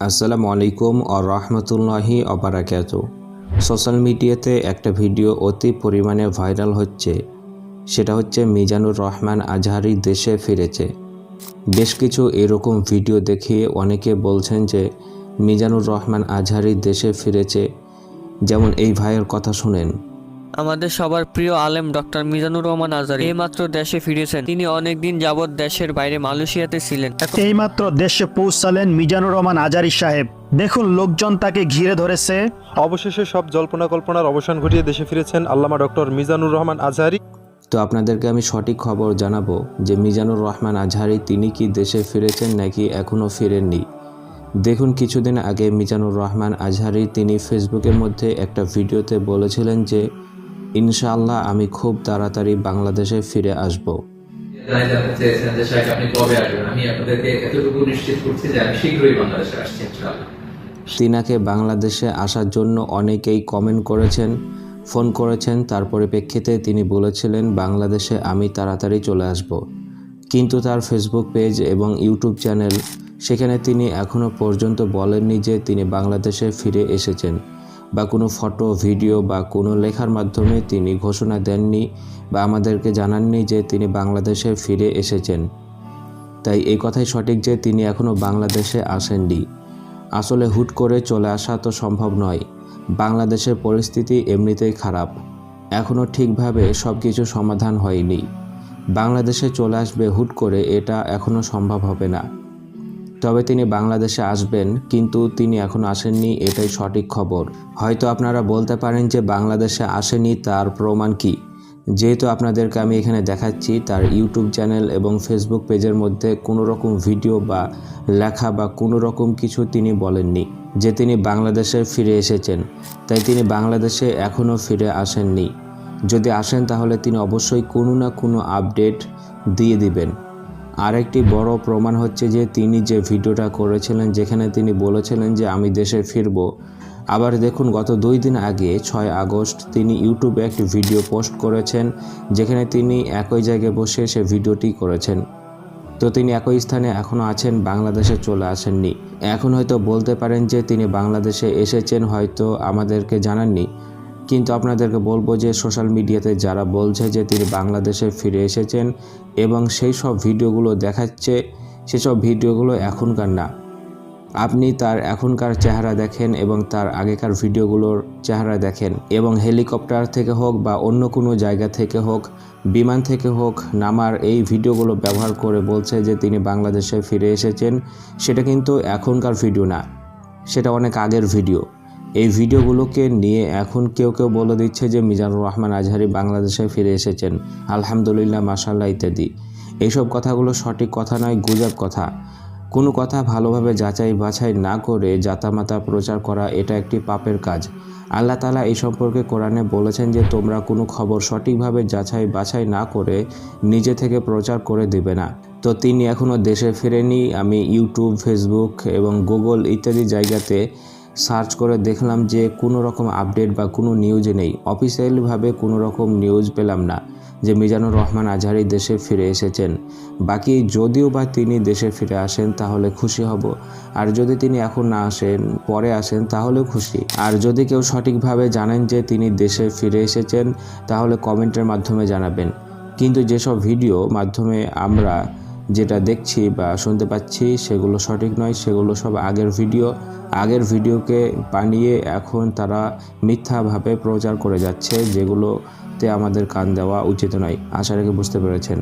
আসসালামু আলাইকুম ও রহমতুল্লাহি অবরাকাত সোশ্যাল মিডিয়াতে একটা ভিডিও অতি পরিমাণে ভাইরাল হচ্ছে। সেটা হচ্ছে মিজানুর রহমান আজহারি দেশে ফিরেছে। বেশ কিছু এরকম ভিডিও দেখিয়ে অনেকে বলছেন যে মিজানুর রহমান আজহারি দেশে ফিরেছে। যেমন এই ভাইয়ের কথা শুনেন। আমাদের সবার প্রিয় আলেম ডক্টর মিজানুর রহমান আজারি এইমাত্র দেশে ফিরেছেন। তিনি অনেকদিন যাবৎ দেশের বাইরে মালয়েশিয়াতে ছিলেন। এইমাত্র দেশে পৌঁছালেন মিজানুর রহমান আজারি সাহেব। দেখুন লোকজন তাকে ঘিরে ধরেছে। অবশেষে সব জল্পনা কল্পনার অবসান ঘটিয়ে দেশে ফিরেছেন আল্লামা ডক্টর মিজানুর রহমান আজহারি তো আপনাদেরকে আমি সঠিক খবর জানাব যে মিজানুর রহমান আজহারি তিনি কি দেশে ফিরেছেন নাকি এখনও ফিরেননি? দেখুন কিছুদিন আগে মিজানুর রহমান আজহারি তিনি ফেসবুকের মধ্যে একটা ভিডিওতে বলেছিলেন যে ইনশাআল্লাহ আমি খুব তাড়াতাড়ি বাংলাদেশে ফিরে আসব। তিনাকে বাংলাদেশে আসার জন্য অনেকেই কমেন্ট করেছেন ফোন করেছেন তার পরিপ্রেক্ষিতে তিনি বলেছিলেন বাংলাদেশে আমি তাড়াতাড়ি চলে আসব। কিন্তু তার ফেসবুক পেজ এবং ইউটিউব চ্যানেল সেখানে তিনি এখনও পর্যন্ত বলেননি যে তিনি বাংলাদেশে ফিরে এসেছেন। বা কোনো ফটো, ভিডিও বা কোনো লেখার মাধ্যমে তিনি ঘোষণা দেননি বা আমাদেরকে জানাননি যে তিনি বাংলাদেশে ফিরে এসেছেন। তাই এই কথাই সঠিক যে তিনি এখনও বাংলাদেশে আসেননি। আসলে হুট করে চলে আসা তো সম্ভব নয়। বাংলাদেশের পরিস্থিতি এমনিতেই খারাপ। এখনও ঠিকভাবে সব কিছু সমাধান হয়নি। বাংলাদেশে চলে আসবে হুট করে এটা এখনও সম্ভব হবে না। তবে তিনি বাংলাদেশে আসবেন, কিন্তু তিনি এখন আসেননি, এটাই সঠিক খবর। হয়তো আপনারা বলতে পারেন যে বাংলাদেশে আসেনি, তার প্রমাণ কি? যেহেতু আপনাদেরকে আমি এখানে দেখাচ্ছি, তার ইউটিউব চ্যানেল এবং ফেসবুক পেজের মধ্যে কোনো রকম ভিডিও বা লেখা বা কোনো রকম কিছু তিনি বলেননি, যে তিনি বাংলাদেশে ফিরে এসেছেন। তাই তিনি বাংলাদেশে এখনও ফিরে আসেননি। যদি আসেন, তাহলে তিনি অবশ্যই কোনো না কোনো আপডেট দিয়ে দিবেন। আরেকটি বড় প্রমাণ হচ্ছে যে তিনি যে ভিডিওটা করেছিলেন, যেখানে তিনি বলেছিলেন যে আমি দেশে ফিরব। আবার দেখুন, গত দুই দিন আগে, ছয় আগস্ট, তিনি ইউটিউবে একটি ভিডিও পোস্ট করেছেন, যেখানে তিনি একই জায়গায় বসে সে ভিডিওটি করেছেন। তো তিনি একই স্থানে এখনও আছেন, বাংলাদেশে চলে আসেননি। এখন হয়তো বলতে পারেন যে তিনি বাংলাদেশে এসেছেন, হয়তো আমাদেরকে জানাননি। কিন্তু আপনাদেরকে বলব যে সোশ্যাল মিডিয়াতে যারা বলছে যে তিনি বাংলাদেশে ফিরে এসেছেন এবং সেই সব ভিডিওগুলো দেখাচ্ছে সেসব ভিডিওগুলো এখনকার না। আপনি তার এখনকার চেহারা দেখেন এবং তার আগেকার ভিডিওগুলোর চেহারা দেখেন এবং হেলিকপ্টার থেকে হোক বা অন্য কোনো জায়গা থেকে হোক, বিমান থেকে হোক, নামার এই ভিডিওগুলো ব্যবহার করে বলছে যে তিনি বাংলাদেশে ফিরে এসেছেন, সেটা কিন্তু এখনকার ভিডিও না। সেটা অনেক আগের ভিডিও। এই ভিডিওগুলোকে নিয়ে এখন কেউ কেউ বলে দিচ্ছে যে মিজানুর রহমান আজহারি বাংলাদেশে ফিরে এসেছেন। আলহামদুলিল্লাহ মাসাল্লাহ ইত্যাদি। এইসব কথাগুলো সঠিক কথা নয়, গুজব কথা। কোনো কথা ভালোভাবে যাচাই বাছাই না করে জাতামাতা প্রচার করা এটা একটি পাপের কাজ। আল্লাহ তালা এই সম্পর্কে কোরআনে বলেছেন যে, তোমরা কোনো খবর সঠিকভাবে যাচাই বাছাই না করে নিজে থেকে প্রচার করে দিবে না। তো তিনি এখনও দেশে ফিরেনি আমি ইউটিউব, ফেসবুক এবং গুগল ইত্যাদি জায়গাতে সার্চ করে দেখলাম যে কোনো রকম আপডেট বা কোনো নিউজ নেই। অফিসিয়ালিভাবে কোনো রকম নিউজ পেলাম না যে মিজানুর রহমান আজহারি দেশে ফিরে এসেছেন। বাকি যদিও বা তিনি দেশে ফিরে আসেন, তাহলে খুশি হব। আর যদি তিনি এখন না আসেন, পরে আসেন, তাহলেও খুশি। আর যদি কেউ সঠিকভাবে জানেন যে তিনি দেশে ফিরে এসেছেন, তাহলে কমেন্টের মাধ্যমে জানাবেন। কিন্তু যেসব ভিডিও মাধ্যমে আমরা যেটা দেখছি বা শুনতে পাচ্ছি, সেগুলো সঠিক নয়, সেগুলো সব আগের ভিডিও। আগের ভিডিওকে বানিয়ে এখন তারা মিথ্যাভাবে প্রচার করে যাচ্ছে, যেগুলোতে আমাদের কান দেওয়া উচিত নয়। আশা রেখে বুঝতে পেরেছেন।